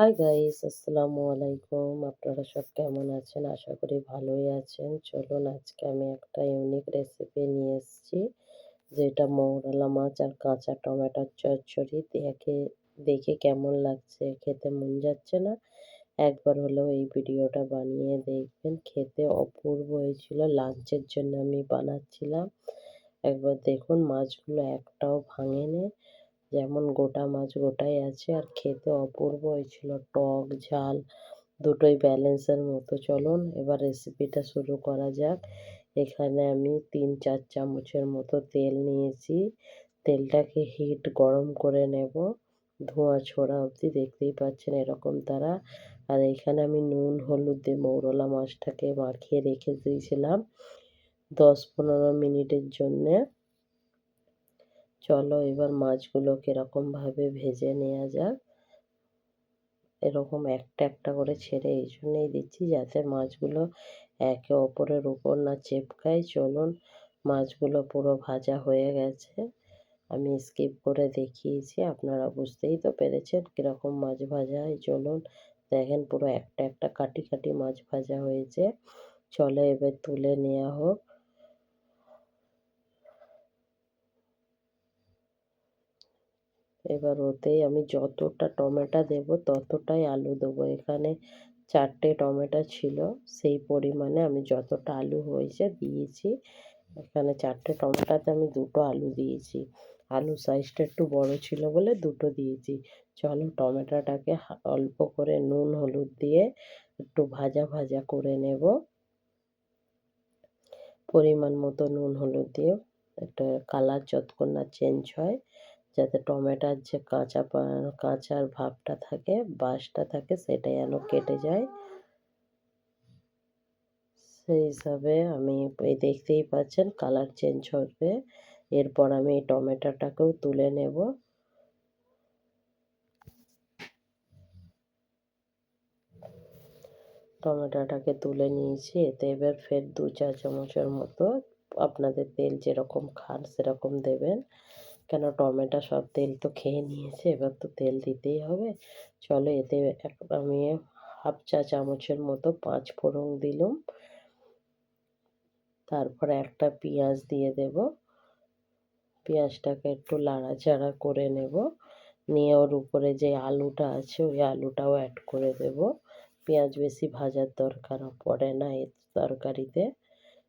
Hi guys আসসালামু আলাইকুম। আপনারা সব কেমন আছেন? আশা করি ভালোই আছেন। চলুন আজকে আমি একটা ইউনিক রেসিপি নিয়ে এসেছি, যেটা মৌরলা মাছ আর কাঁচা টমেটোর চচ্চড়ি। দেখে দেখে কেমন লাগছে? খেতে মন যাচ্ছে না? একবার হলেও এই ভিডিওটা বানিয়ে দেখবেন। খেতে অপূর্ব হয়েছিল। লাঞ্চের জন্য আমি বানাচ্ছিলাম। একবার দেখুন, মাছগুলো একটাও ভাঙেনি। যেমন গোটা মাছ গোটাই আছে আর খেতে অপূর্ব হয়েছিল। টক, ঝাল দুটোই ব্যালেন্সের মতো। চলুন এবার রেসিপিটা শুরু করা যাক। এখানে আমি তিন চার চামচের মতো তেল নিয়েছি। তেলটাকে হিট গরম করে নেব। ধোঁয়া ছোড়া অবধি দেখতেই পাচ্ছেন এরকম তারা। আর এখানে আমি নুন, হলুদ দিয়ে মৌরলা মাছটাকে মাখিয়ে রেখে দিয়েছিলাম দশ পনেরো মিনিটের জন্যে। চলো এবার মাছগুলো কীরকমভাবে ভেজে নেওয়া যাক। এরকম একটা একটা করে ছেড়ে এই জন্যেই দিচ্ছি যাতে মাছগুলো একে অপরের উপর না চেপকায়। চলুন, মাছগুলো পুরো ভাজা হয়ে গেছে। আমি স্কিপ করে দেখিয়েছি, আপনারা বুঝতেই তো পেরেছেন কীরকম মাছ ভাজা হয়। চলুন, দেখেন পুরো একটা একটা কাটি কাটি মাছ ভাজা হয়েছে। চলো এবার তুলে নেওয়া হোক। এবার ওতেই আমি যতটা টমেটো দেব ততটাই আলু দেবো। এখানে চারটে টমেটো ছিল, সেই পরিমাণে আমি যতটা আলু হয়েছে দিয়েছি। এখানে চারটে টমেটোতে আমি দুটো আলু দিয়েছি। আলু সাইজটা একটু বড় ছিল বলে দুটো দিয়েছি। চলো টমেটোটাকে অল্প করে নুন, হলুদ দিয়ে একটু ভাজা ভাজা করে নেব। পরিমাণ মতো নুন, হলুদ দিয়ে একটা কালার যতক্ষণ না চেঞ্জ হয় যাতে টমেটোর যে কাঁচা কাঁচার ভাবটা থাকে, বাসটা থাকে সেটা যেন কেটে যায়। সেই হিসাবে আমি এই দেখতেই পাচ্ছেন কালার চেঞ্জ হবে। এরপর আমি এই টমেটোটাকেও তুলে নেব। টমেটোটাকে তুলে নিয়েছি, এতে এবার ফের দু চা চামচের মতো আপনাদের তেল যেরকম খান সেরকম দেবেন। কেন টমেটো সব তেল তো খেয়ে নিয়েছে, এবার তো তেল দিতেই হবে। চলো এতে আমি হাফ চা চামচের মতো পাঁচ ফোড়ন দিলাম। তারপরে একটা পেঁয়াজ দিয়ে দেব। পেঁয়াজটাকে একটু লাড়াচাড়া করে নেব। নিয়ে ওর উপরে যে আলুটা আছে, ওই আলুটাও অ্যাড করে দেব। পেঁয়াজ বেশি ভাজার দরকার, পড়ে না এই তরকারিতে।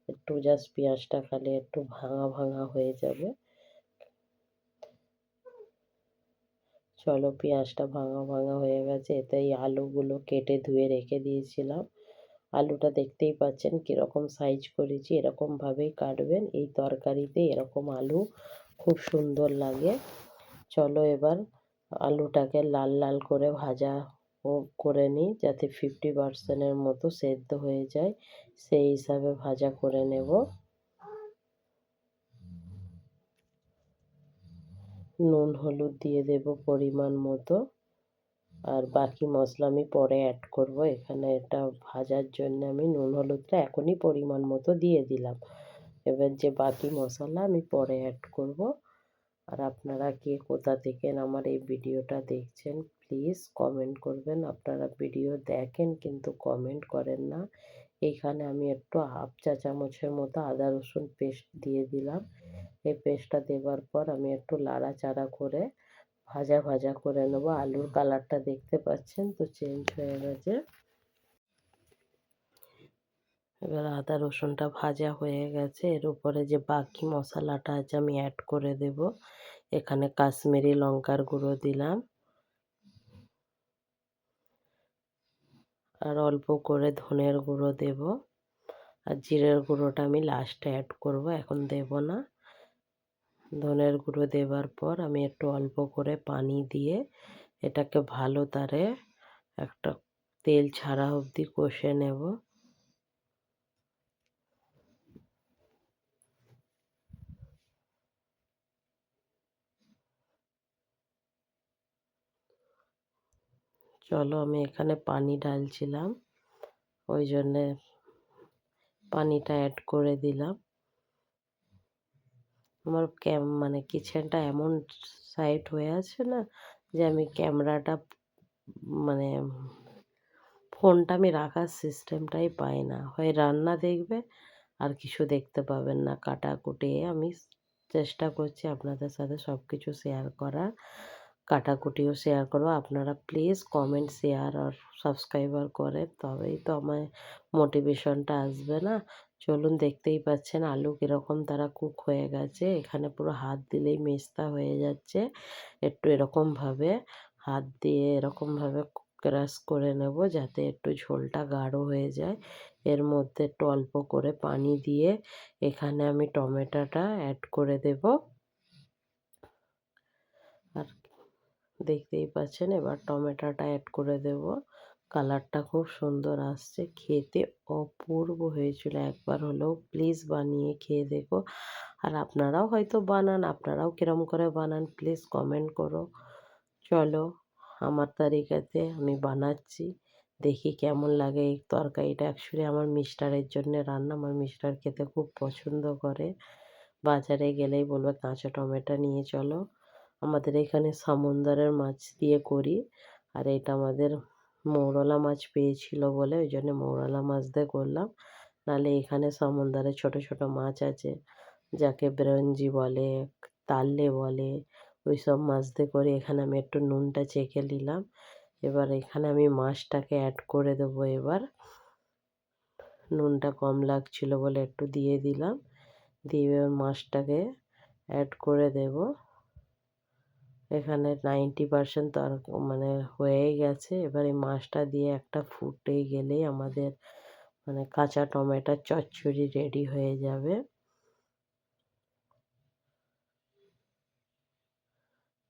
একটু জাস্ট পেঁয়াজটা খালি একটু ভাঙা ভাঙা হয়ে যাবে। চলো পেঁয়াজটা ভাঙা ভাঙা হয়ে গেছে এতে এই আলুগুলো কেটে ধুয়ে রেখে দিয়েছিলাম। আলুটা দেখতেই পাচ্ছেন কীরকম সাইজ করেছি, এরকমভাবেই কাটবেন। এই তরকারিতে এরকম আলু খুব সুন্দর লাগে। চলো এবার আলুটাকে লাল লাল করে ভাজা করে নিই, যাতে ফিফটি পার্সেন্টের মতো সেদ্ধ হয়ে যায়। সেই হিসাবে ভাজা করে নেব। নুন, হলুদ দিয়ে দেব পরিমাণ মতো। আর বাকি মশলা আমি পরে অ্যাড করব। এখানে এটা ভাজার জন্য আমি নুন, হলুদটা এখনই পরিমাণ মতো দিয়ে দিলাম। এবার যে বাকি মশলা আমি পরে অ্যাড করব। আর আপনারা কে কোথা থেকে আমার এই ভিডিওটা দেখছেন প্লিজ কমেন্ট করবেন। আপনারা ভিডিও দেখেন কিন্তু কমেন্ট করেন না। এইখানে আমি একটু হাফ চা চামচের মতো আদা রসুন পেস্ট দিয়ে দিলাম। এই পেস্টটা দেওয়ার পর আমি একটু লাড়াচাড়া করে ভাজা ভাজা করে নেব। আলুর কালারটা দেখতে পাচ্ছেন তো চেঞ্জ হয়ে গেছে। এবার আদা রসুনটা ভাজা হয়ে গেছে। এর উপরে যে বাকি মশলাটা আছে আমি অ্যাড করে দেব। এখানে কাশ্মীরি লঙ্কার গুঁড়ো দিলাম। আর অল্প করে ধনের গুঁড়ো দেব। আর জিরের গুঁড়োটা আমি লাস্টে অ্যাড করব। এখন দেব না। ধনের গুঁড়ো দেওয়ার পর আমি একটু অল্প করে পানি দিয়ে এটাকে ভালো তারে একটা তেল ছাড়া অবধি কষে নেব। চলো আমি এখানে পানি ডালছিলাম ওই জন্যে পানিটা অ্যাড করে দিলাম। আমার ক্যাম মানে কিচেনটা এমন সাইড হয়ে আছে না যে আমি ক্যামেরাটা মানে ফোনটা আমি রাখার সিস্টেমটাই পাই না। হয় রান্না দেখবে আর কিছু দেখতে পাবেন না। কাটাকুটি আমি চেষ্টা করছি আপনাদের সাথে সব কিছু শেয়ার করার। কাটাকুটিও শেয়ার করব। আপনারা প্লিজ কমেন্ট, শেয়ার আর সাবস্ক্রাইবার করেন। তবেই তো আমার মোটিভেশনটা আসবে না। চলুন দেখতেই পাচ্ছেন আলু কীরকম তারা কুক হয়ে গেছে। এখানে পুরো হাত দিলেই মেস্তা হয়ে যাচ্ছে। একটু এরকমভাবে হাত দিয়ে এরকমভাবে ক্রাশ করে নেব যাতে একটু ঝোলটা গাঢ় হয়ে যায়। এর মধ্যে একটু অল্প করে পানি দিয়ে এখানে আমি টমেটোটা অ্যাড করে দেব। আর দেখতেই পাচ্ছেন এবার টমেটোটা অ্যাড করে দেব। কালারটা খুব সুন্দর আসছে। খেতে অপূর্ব হয়েছিল। একবার হলেও প্লিজ বানিয়ে খেয়ে দেখো। আর আপনারাও হয়তো বানান, আপনারাও কিরম করে বানান প্লিজ কমেন্ট করো। চলো, আমার তালিকাতে আমি বানাচ্ছি। দেখি কেমন লাগে এই তরকারিটা। অ্যাকচুয়ালি আমার মিস্টারের জন্য রান্না, আমার মিস্টার খেতে খুব পছন্দ করে। বাজারে গেলেই বলবে, কাঁচা টমেটো নিয়ে চলো। আমাদের এখানে সমুন্দরের মাছ দিয়ে করি। আর এটা আমাদের মৌরলা মাছ পেয়েছিল বলে ওই জন্য মৌরলা মাছ দিয়ে করলাম। নাহলে এখানে সমুন্দরে ছোট ছোট মাছ আছে, যাকে ব্রঞ্জি বলে তাল্লে বলে ওই সব মাছ দিয়ে করে এখানে আমি একটু নুনটা চেখে নিলাম। এবার এখানে আমি মাছটাকে অ্যাড করে দেবো এবার। নুনটা কম লাগছিল বলে একটু দিয়ে দিলাম। দিয়ে মাছটাকে অ্যাড করে দেব। এখানে নাইনটি পারসেন্ট তর মানে হয়েই গেছে। এবার এই মাছটা দিয়ে একটা ফুটে গেলেই আমাদের মানে কাঁচা টমেটোর চচ্চড়ি রেডি হয়ে যাবে।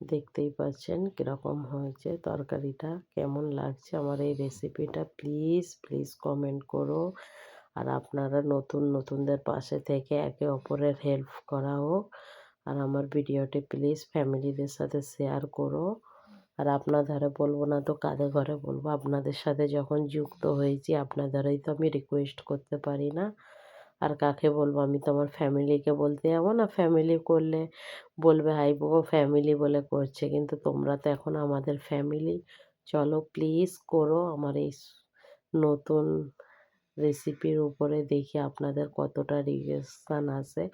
দেখতেই পাচ্ছেন কীরকম হয়েছে তরকারিটা, কেমন লাগছে আমার এই রেসিপিটা প্লিজ প্লিজ কমেন্ট করো। আর আপনারা নতুন, নতুনদের পাশে থেকে একে অপরের হেল্প করা হোক। আর আমার ভিডিওটি প্লিজ ফ্যামিলিদের সাথে শেয়ার করো। আর আপনাদের বলব না তো কাদের ঘরে বলব? আপনাদের সাথে যখন যুক্ত হয়েছি আপনাদেরই তো আমি রিকোয়েস্ট করতে পারি না। আর কাকে বলব? আমি তো আমার ফ্যামিলিকে বলতে যাব না। ফ্যামিলি করলে বলবে, হাই বাবা ফ্যামিলি বলে করছে। কিন্তু তোমরা তো এখন আমাদের ফ্যামিলি চলো প্লিজ করো। আমার এই নতুন রেসিপির উপরে দেখি আপনাদের কতটা রিয়েকশান আসে।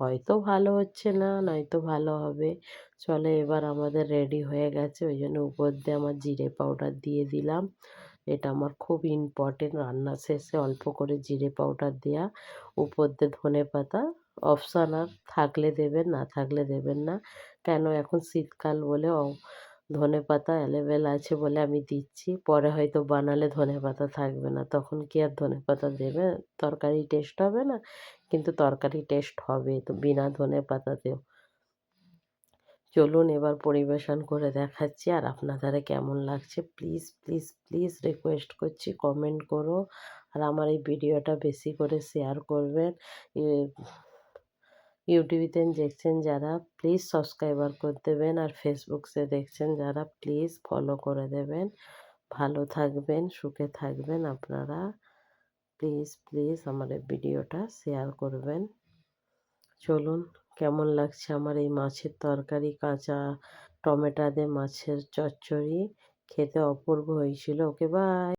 হয়তো ভালো হচ্ছে না, নয়তো ভালো হবে। চলে এবার আমাদের রেডি হয়ে গেছে, ওই জন্য উপর দিয়ে আমার জিরে পাউডার দিয়ে দিলাম। এটা আমার খুব ইম্পর্টেন্ট রান্না শেষে অল্প করে জিরে পাউডার দেওয়া উপর দিয়ে ধনে পাতা অপশান আর থাকলে দেবেন, না থাকলে দেবেন না। কেন এখন শীতকাল বলে ধনে পাতা অ্যাভেলেবেল আছে বলে আমি দিচ্ছি, পরে হয়তো বানালে ধনে পাতা থাকবে না। তখন কি আর ধনে পাতা দেবে? তরকারি টেস্ট হবে না, কিন্তু তরকারি টেস্ট হবে, তো বিনা ধনে পাতাতেও। চলুন এবার পরিবেশন করে দেখাচ্ছি আর আপনাদের কেমন লাগছে। প্লিজ প্লিজ প্লিজ রিকোয়েস্ট করছি কমেন্ট করো। আর আমার এই ভিডিওটা বেশি করে শেয়ার করবেন। ইউটিউবেতে দেখছেন যারা প্লিজ সাবস্ক্রাইবার করে দেবেন আর ফেসবুকসে দেখছেন যারা প্লিজ ফলো করে দেবেন। ভালো থাকবেন, সুখে থাকবেন আপনারা। প্লিজ প্লিজ আমার ভিডিওটা শেয়ার করবেন। চলুন, কেমন লাগছে আমার এই মাছের তরকারি? কাঁচা টমেটো দিয়ে মাছের চচ্চড়ি খেতে অপূর্ব হয়েছিল। Okay bye